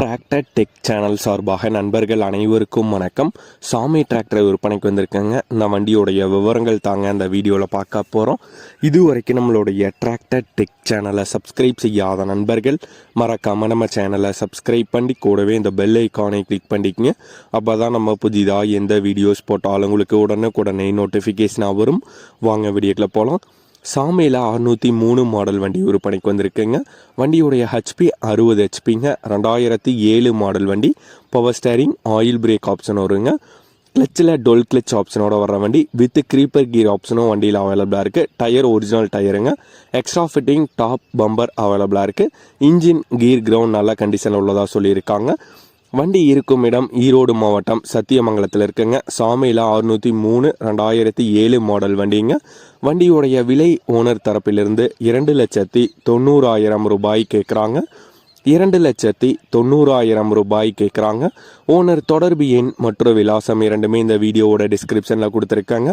Tractor tech channel சார்பாக நண்பர்கள் அனைவருக்கும் வணக்கம். சாமி டிராக்டர் விற்பனைக்கு வந்திருக்காங்க. இந்த வண்டியோடைய விவரங்கள் தாங்க அந்த வீடியோவில் பார்க்க போகிறோம் இது வரைக்கும் நம்மளுடைய டிராக்டர் டெக் சேனலை சப்ஸ்கிரைப் செய்யாத நண்பர்கள் மறக்காமல் நம்ம சேனலை சப்ஸ்கிரைப் பண்ணி கூடவே இந்த பெல் ஐக்கானை கிளிக் பண்ணிக்கங்க. அப்போ தான் நம்ம புதிதாக எந்த வீடியோஸ் போட்டாலும் உங்களுக்கு உடனுக்குடனே நோட்டிஃபிகேஷனாக வரும். வாங்க வீடியோக்கில் போகலாம் சாமியில் அறுநூற்றி மூணு மாடல் வண்டி விற்பனைக்கு வந்திருக்குங்க. வண்டியுடைய ஹெச்பி அறுபது ஹெச்பிங்க ரெண்டாயிரத்தி ஏழு மாடல் வண்டி. Power steering oil brake option வருங்க. கிளச்சில் டொல் கிளச் ஆப்ஷனோட வர வண்டி. வித் க்ரீப்பர் கீர் ஆப்ஷனும் வண்டியில் அவைலபிளாக இருக்குது டயர் ஒரிஜினல் டயருங்க எக்ஸ்ட்ரா ஃபிட்டிங் டாப் பம்பர் அவைலபிளாக இருக்குது இன்ஜின் கீர் கிரவுண்ட் நல்ல கண்டிஷனில் உள்ளதாக சொல்லியிருக்காங்க. வண்டி இருக்கும் இடம் ஈரோடு மாவட்டம் சத்தியமங்கலத்தில் இருக்குங்க. சாமியில் அறுநூற்றி மூணு ரெண்டாயிரத்தி ஏழு மாடல் வண்டிங்க. வண்டியுடைய விலை ஓனர் தரப்பிலிருந்து இரண்டு லட்சத்தி தொண்ணூறாயிரம் ரூபாய் கேட்குறாங்க இரண்டு லட்சத்தி தொண்ணூறாயிரம் ரூபாய் கேட்குறாங்க ஓனர் தொடர்பு எண் மற்றும் விலாசம் இரண்டுமே இந்த வீடியோவோட டிஸ்கிரிப்ஷனில் கொடுத்துருக்காங்க.